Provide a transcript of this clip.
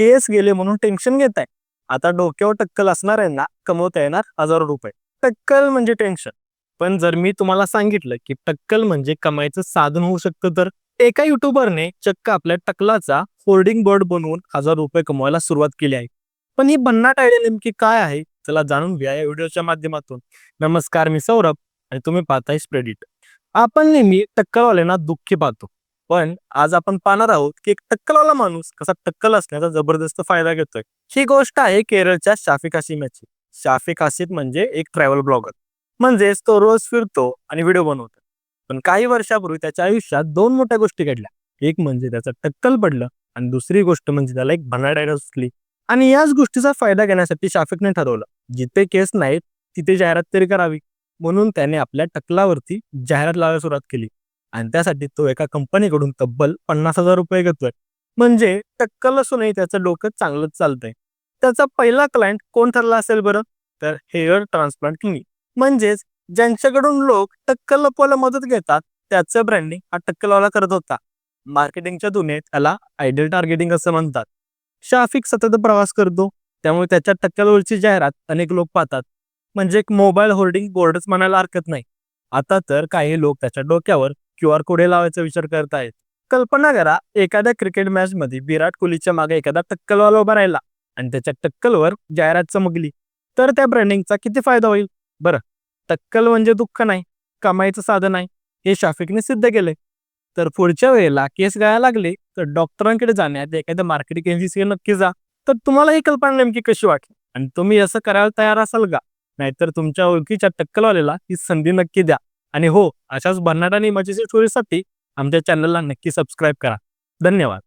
केस गेले म्हणून टेन्शन घेताय. आता डोक्यावर टक्कल असणाऱ्यांना कमवता येणार हजारो रुपये. टक्कल म्हणजे टेन्शन पण जर मी तुम्हाला सांगितलं की टक्कल म्हणजे कमाईचं साधन होऊ शकतं तर? एका युट्यूबरने चक्क आपल्या टकलाचा होर्डिंग बोर्ड बनवून हजार रुपये कमवायला सुरुवात केली आहे. पण ही भन्नाट आयडिया नेमकी काय आहे? चला जाणून घ्या या व्हिडिओच्या माध्यमातून. नमस्कार मी सौरभ आणि तुम्ही पाहताय स्प्रेडिट आपण नेहमी टक्कलवाल्यांना दुःखी पाहतो. पण आज आपण पाहणार आहोत की एक टक्कलवाला माणूस कसा टक्कल असण्याचा जबरदस्त फायदा घेतोय. ही गोष्ट आहे केरळच्या शाफिक हसीमाची शाफिक हसीद म्हणजे एक ट्रॅव्हल ब्लॉगर म्हणजेच तो रोज फिरतो आणि व्हिडिओ बनवतो. पण काही वर्षापूर्वी त्याच्या आयुष्यात दोन मोठ्या गोष्टी घडल्या. एक म्हणजे त्याचं टक्कल पडलं आणि दुसरी गोष्ट म्हणजे त्याला एक भनाडायला सुचली आणि याच गोष्टीचा फायदा घेण्यासाठी शाफिकने ठरवलं. जिथे केस नाहीत तिथे जाहिरात तरी करावी. म्हणून त्याने आपल्या टकलावरती जाहिरात लावायला सुरुवात केली. आणि त्यासाठी तो एका कंपनीकडून तब्बल पन्नास हजार रुपये घेतोय. म्हणजे टक्कल असूनही त्याचं डोकं चांगलंच चालतंय. त्याचा पहिला क्लायंट कोण ठरला असेल बरं? तर हेअर ट्रान्सप्लांट क्लिनिक म्हणजेच ज्यांच्याकडून लोक टक्कल लपवायला मदत घेतात त्याचं ब्रँडिंग हा टक्कलवाला करत होता. मार्केटिंगच्या दुनियेत त्याला आयडियल टार्गेटिंग असं म्हणतात. शाफिक सतत प्रवास करतो त्यामुळे त्याच्या टक्कलवरची जाहिरात अनेक लोक पाहतात. म्हणजे एक मोबाईल होर्डिंग बोर्डच म्हणायला हरकत नाही. आता तर काही लोक त्याच्या डोक्यावर क्यू आर कोडे लावायचा विचार करतायत. कल्पना करा एखाद्या क्रिकेट मॅच मध्ये विराट कोहलीच्या मागे एखादा टक्कलवाला उभा राहिला आणि त्याच्या टक्कलवर जाहिरात चमकली तर त्या ब्रँडिंगचा किती फायदा होईल? बरं टक्कल म्हणजे दुःख नाही कमाईचं साधन आहे हे शाफिकने सिद्ध केले तर पुढच्या वेळेला केस गायला लागले तर डॉक्टरांकडे जाण्यात एखाद्या मार्केटिंग एजन्सीकडे नक्की जा. तर तुम्हाला ही कल्पना नेमकी कशी वाटली? आणि तुम्ही असं करायला तयार असाल का? नाहीतर तुमच्या ओळखीच्या टक्कलवाल्याला ही संधी नक्की द्या. आणि हो अशाच भन्नाट आणि मजेशीर स्टोरीजसाठी आमच्या चॅनलला नक्की सबस्क्राईब करा. धन्यवाद.